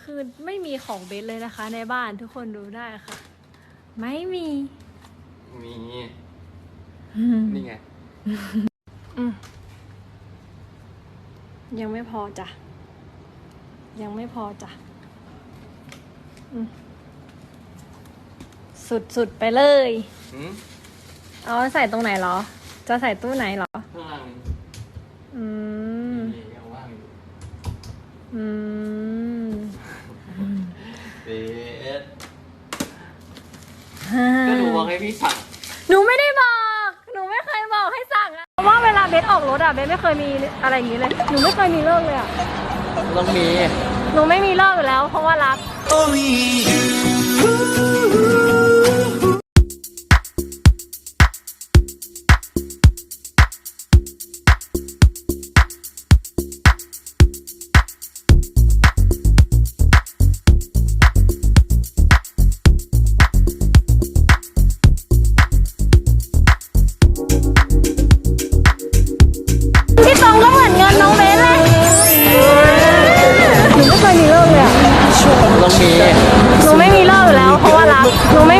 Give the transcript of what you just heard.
คือไม่มีของเบสเลยนะคะ ในบ้านทุกคนดูได้ค่ะ ไม่มี มี นี่ไงอืมยังไม่พอจ้ะ ยังไม่พอจ้ะอืมสุดๆ ไปเลยหืมเอาใส่ตรงไหนเหรอ จะใส่ตู้ไหนเหรอ ข้างล่างอืมนี่ยังว่างอยู่ อืมเบสก็หนูบอกให้พี่สั่งหนูไม่ได้บอก หนูไม่เคยบอกให้สั่งอะเพราะว่าเวลาเบสออกรถอะเบสไม่เคยมีอะไรอย่างนี้เลย หนูไม่เคยมีเลิกเลยอะต้องมี หนูไม่มีเลิกอยู่แล้ว เพราะว่ารักพี่ ก